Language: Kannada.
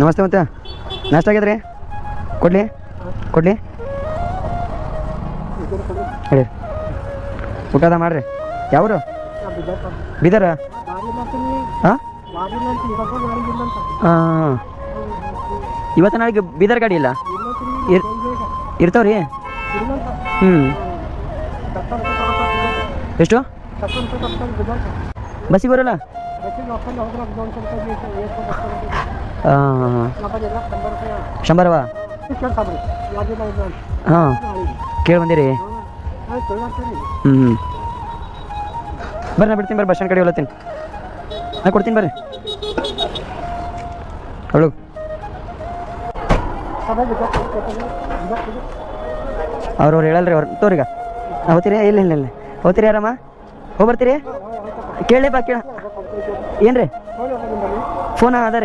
ನಮಸ್ತೆ ಮತ್ತೆ. ನಾಷ್ಟ ಆಗ್ಯದ್ರಿ ಕೊಡ್ಲಿ? ಕೊಡ್ಲಿ? ಹೇಳಿ. ಊಟದ ಮಾಡ್ರಿ. ಯಾವರು? ಬೀದರ? ಹಾಂ? ಹಾಂ ಇವತ್ತು ನಾಳೆಗೆ ಬೀದರ್ ಗಾಡಿ ಇಲ್ಲ? ಇರ್, ಇರ್ತಾವ್ರಿ? ಹ್ಞೂ ಎಷ್ಟು? ಬಸ್ಸಿಗೆ ಬರೋಲ್ಲ? ಹಾಂ. ಹಾಂ. ಕೇಳಿ ಬಂದಿರಿ. ಹ್ಞೂ ಬರ್ರಿ, ನಾ ಬಿಡ್ತೀನಿ, ಬರ್ರಿ ಬಸ್ ಕಡೆ ಹೊಲತ್ತೀನಿ ನಾ ಕೊಡ್ತೀನಿ, ಬರ್ರಿ. ಹೇಳು ಅವ್ರವ್ರು ಹೇಳಲ್ರಿ, ಅವ್ರು ತೋರಿಗ. ಹೋಗ್ತೀರಿ? ಇಲ್ಲ ಇಲ್ಲ ಇಲ್ಲ. ಹೋಗ್ತೀರಿ ಯಾರಮ್ಮ ಹೋಗಿ ಬರ್ತೀರಿ ಕೇಳಿ ಬಾ, ಕೇಳ. ಏನು ರೀ ಫೋನ್ ಅದ ರೀ